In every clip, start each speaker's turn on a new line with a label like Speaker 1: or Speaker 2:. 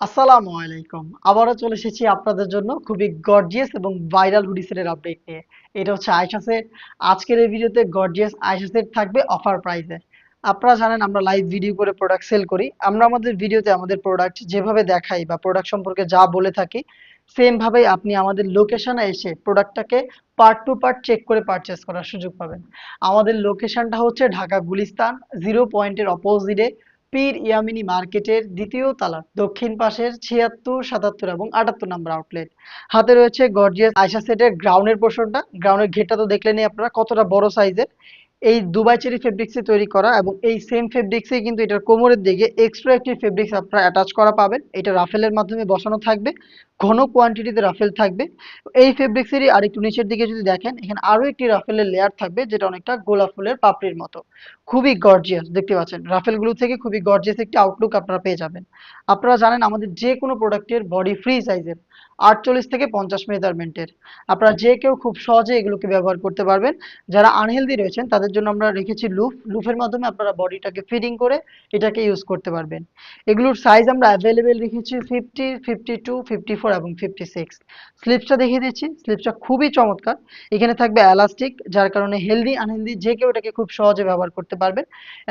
Speaker 1: আসসালামু আলাইকুম। আবারও চলে এসেছি আপনাদের জন্য খুবই গর্জিয়াস এবং ভাইরাল হুডি সেটের আপডেট নিয়ে। এটা হচ্ছে আয়শা সেট আজকের এই ভিডিওতে গর্জিয়াস আয়শা সেট থাকবে অফার প্রাইসে আপনারা জানেন, আমরা লাইভ ভিডিও করে প্রোডাক্ট সেল করি। আমরা আমাদের ভিডিওতে আমাদের প্রোডাক্ট যেভাবে দেখাই বা প্রোডাক্ট সম্পর্কে যা বলে থাকি সেম ভাবেই আপনি আমাদের লোকেশনে এসে প্রোডাক্টটাকে পার্ট টু পার্ট চেক করে পারচেস করার সুযোগ পাবেন। আমাদের লোকেশনটা হচ্ছে ঢাকা গুলিস্তান জিরো পয়েন্টের অপোজিটে পীর ইয়ামিনী মার্কেটের দ্বিতীয় তালা, দক্ষিণ পাশের ছিয়াত্তর, সাতাত্তর এবং আটাত্তর নম্বর আউটলেট। হাতে রয়েছে গর্জিয়াস আয়সা সেটের গ্রাউন্ডের পোর্শনটা গ্রাউন্ডের ঘেরটা তো দেখলেনই আপনারা কতটা বড় সাইজের। এই দুবাই চেরি ফেব্রিক্সে তৈরি করা এবং এই সেম ফেব্রিক্সে কিন্তু এটার কোমরের দিকে এক্সট্রা একটি ফেব্রিক্স আপনারা অ্যাটাচ করা পাবেন। এটা রাফেলের মাধ্যমে বসানো থাকবে, ঘন কোয়ান্টিটিতে রাফেল থাকবে। এই ফেব্রিক্সেরই আর একটু নিচের দিকে যদি দেখেন, এখানে আরও একটি রাফেলের লেয়ার থাকবে, যেটা অনেকটা গোলাপ ফুলের পাপড়ির মতো। খুবই গর্জিয়াস দেখতে পাচ্ছেন? রাফেলগুলো থেকে খুবই গর্জিয়াস একটি আউটলুক আপনারা পেয়ে যাবেন। আপনারা জানেন আমাদের যে কোনো প্রোডাক্টের বডি ফ্রি সাইজের আটচল্লিশ থেকে পঞ্চাশ মেজারমেন্টের আপনারা যে কেউ খুব সহজে এগুলোকে ব্যবহার করতে পারবেন। যারা আনহেলদি রয়েছেন, তাদের জন্য আমরা রেখেছি লুফ লুফের মাধ্যমে আপনারা বডিটাকে ফিডিং করে এটাকে ইউজ করতে পারবেন। এগুলোর সাইজ আমরা অ্যাভেলেবেল রেখেছি fifty fifty two fifty four এবং ফিফটি সিক্স স্লিপসটা দেখিয়ে দিচ্ছি। স্লিপসটা খুবই চমৎকার। এখানে থাকবে এলাস্টিক যার কারণে হেলদি আনহেলদি যে কেউ এটাকে খুব সহজে ব্যবহার করতে পারবেন।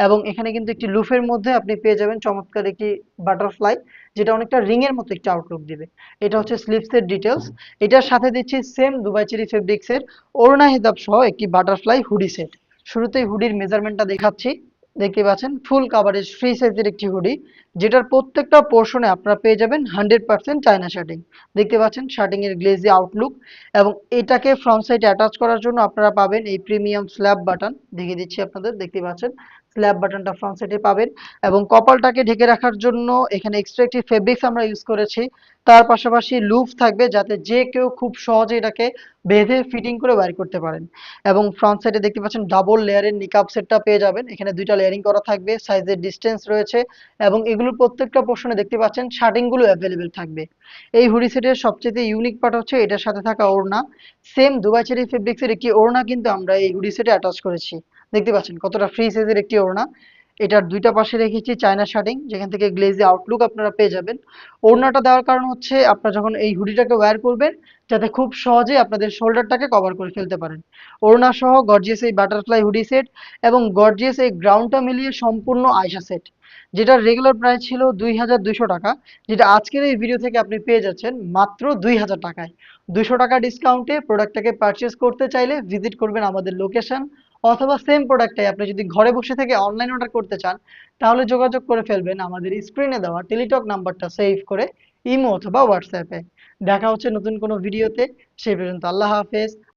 Speaker 1: এবং এখানে কিন্তু একটি লুফের মধ্যে আপনি পেয়ে যাবেন চমৎকার একটি বাটারফ্লাই যেটা অনেকটা রিং এর মতো একটি আউটলুক দিবে। এটা হচ্ছে স্লিপসের ডিটেলস এটার সাথে দিচ্ছি সেম দুবাই চেরি ফেব্রিক্সের ওড়না হিজাব সহ একটি বাটারফ্লাই হুডি সেট শুরুতেই হুডির মেজারমেন্টটা দেখাচ্ছি। দেখতে পাচ্ছেন ফুল কাভারেজ ফ্রি সাইজের একটি হুডি যেটার প্রত্যেকটা পোর্শনে আপনারা পেয়ে যাবেন হান্ড্রেড পার্সেন্ট চায়না শার্টিং দেখতে পাচ্ছেন শার্টিং এর গ্লেজি আউটলুক এবং এটাকে ফ্রন্ট সাইড অ্যাটাচ করার জন্য আপনারা পাবেন এই প্রিমিয়াম স্ল্যাব বাটন দেখিয়ে দিচ্ছি আপনাদের, দেখতে পাচ্ছেন। স্ল্যাব বাটনটা ফ্রন্ট সাইডে পাবেন এবং কপালটাকে ঢেকে রাখার জন্য এখানে এক্সট্রা একটি ফেব্রিক্স আমরা ইউজ করেছি। তার পাশাপাশি লুফ থাকবে যাতে যে কেউ খুব সহজে এটাকে বেঁধে ফিটিং করে বাইর করতে পারেন। এবং ফ্রন্ট সাইডে দেখতে পাচ্ছেন ডাবল লেয়ারের নিকাপ সেটটা পেয়ে যাবেন। এখানে দুইটা লেয়ারিং করা থাকবে সাইজের ডিস্টেন্স রয়েছে এবং এগুলোর প্রত্যেকটা পোর্শনে দেখতে পাচ্ছেন শার্টিংগুলো অ্যাভেলেবেল থাকবে। এই হুডি সেটের সবচেয়ে ইউনিক পার্ট হচ্ছে এটার সাথে থাকা ওড়না। সেম দুবাই চেরি ফেব্রিক্সের একটি ওড়না কিন্তু আমরা এই হুডি সেটে অ্যাটাচ করেছি। দেখতে পাচ্ছেন কতটা ফ্রি সাইজের একটি ওড়না। এটার দুইটা পাশে রেখেছি চায়না শার্টিং যেখান থেকে গ্লেজি আউটলুক আপনারা পেয়ে যাবেন। ওড়নাটা দেওয়ার কারণ হচ্ছে, আপনারা যখন এই হুডিটাকে ওয়্যার করবেন, যাতে খুব সহজে আপনাদের শোল্ডারটাকে কভার করে ফেলতে পারেন। ওড়না সহ গর্জিয়াস এই বাটারফ্লাই হুডি সেট এবং গর্জিয়াস এই গ্রাউন্ডটা মিলিয়ে সম্পূর্ণ আয়সা সেট যেটার রেগুলার প্রাইস ছিল দুই হাজার দুইশো টাকা, যেটা আজকের এই ভিডিও থেকে আপনি পেয়ে যাচ্ছেন মাত্র দুই হাজার টাকায়। দুশো টাকা ডিসকাউন্টে প্রোডাক্টটাকে পারচেস করতে চাইলে ভিজিট করবেন আমাদের লোকেশন অথবা সেম প্রোডাক্টটাই আপনি যদি ঘরে বসে থেকে অনলাইন অর্ডার করতে চান, তাহলে যোগাযোগ করে ফেলবেন আমাদের স্ক্রিনে দেওয়া টেলিটক নাম্বারটা সেভ করে ইমো অথবা হোয়াটসঅ্যাপে দেখা হচ্ছে নতুন কোনো ভিডিওতে সেই পর্যন্ত আল্লাহ হাফেজ।